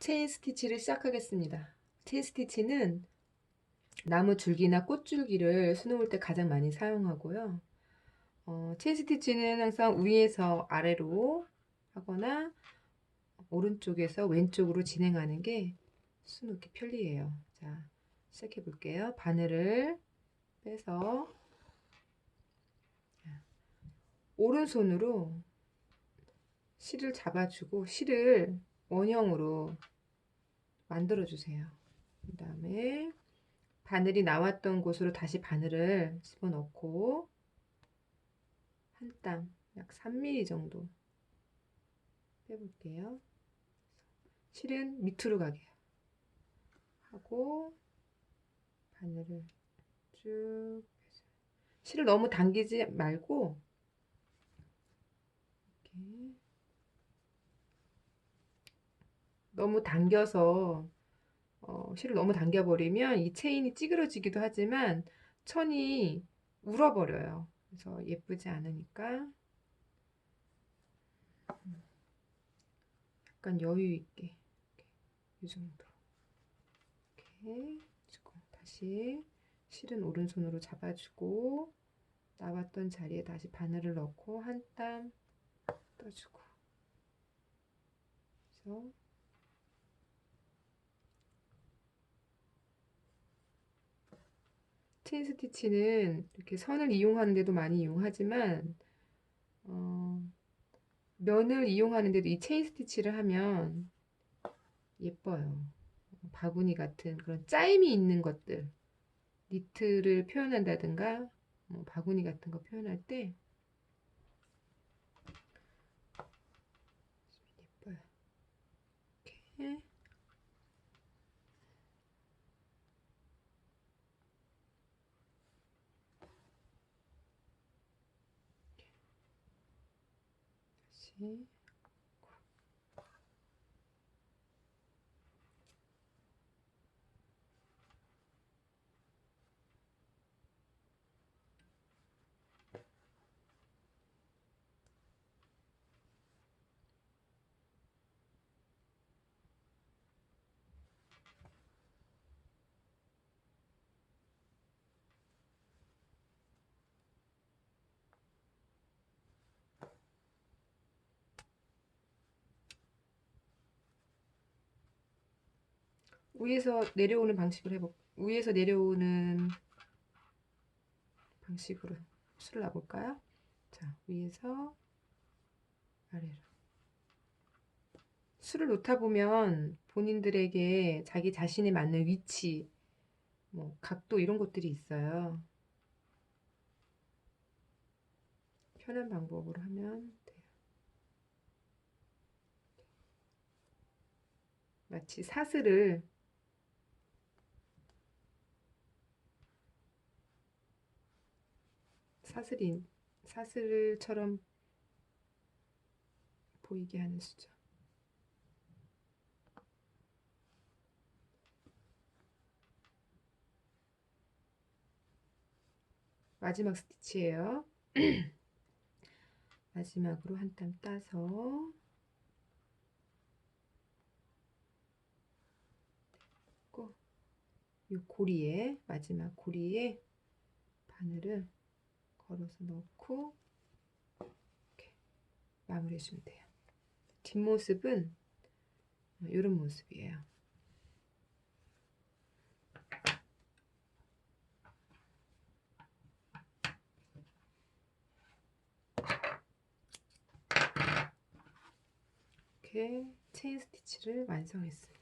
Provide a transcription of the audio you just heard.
체인 스티치를 시작하겠습니다. 체인 스티치는 나무 줄기나 꽃줄기를 수놓을 때 가장 많이 사용하고요. 어, 체인 스티치는 항상 위에서 아래로 하거나 오른쪽에서 왼쪽으로 진행하는 게 수놓기 편리해요. 자, 시작해 볼게요. 바늘을 빼서 자, 오른손으로 실을 잡아주고 실을 원형으로 만들어 주세요. 그 다음에 바늘이 나왔던 곳으로 다시 바늘을 집어넣고 한 땀, 약 3mm 정도 빼볼게요. 실은 밑으로 가게 하고 바늘을 쭉 실을 너무 당기지 말고 이렇게 너무 당겨서 어, 실을 너무 당겨버리면 이 체인이 찌그러지기도 하지만 천이 울어버려요. 그래서 예쁘지 않으니까. 음, 약간 여유 있게 이 정도. 이렇게 주고 다시 실은 오른손으로 잡아주고 나왔던 자리에 다시 바늘을 넣고 한 땀 떠주고. 그래서 체인 스티치는 이렇게 선을 이용하는데도 많이 이용하지만 어, 면을 이용하는데도 이 체인 스티치를 하면 예뻐요. 바구니 같은 그런 짜임이 있는 것들 니트를 표현한다든가 뭐 바구니 같은 거 표현할 때 예뻐요. 이렇게 다 위에서 내려오는 방식으로 해볼 위에서 내려오는 방식으로 수를 놔볼까요? 자 위에서 아래로. 수를 놓다 보면 본인들에게 자기 자신에 맞는 위치 뭐 각도 이런 것들이 있어요. 편한 방법으로 하면 돼요. 마치 사슬을 사슬인 사슬처럼 보이게 하는 수죠. 마지막 스티치예요. 마지막으로 한 땀 따서 이 고리에 마지막 고리에 바늘을 걸어서 넣고 이렇게 마무리해 주면 돼요. 뒷모습은 이런 모습이에요. 이렇게 체인 스티치를 완성했습니다.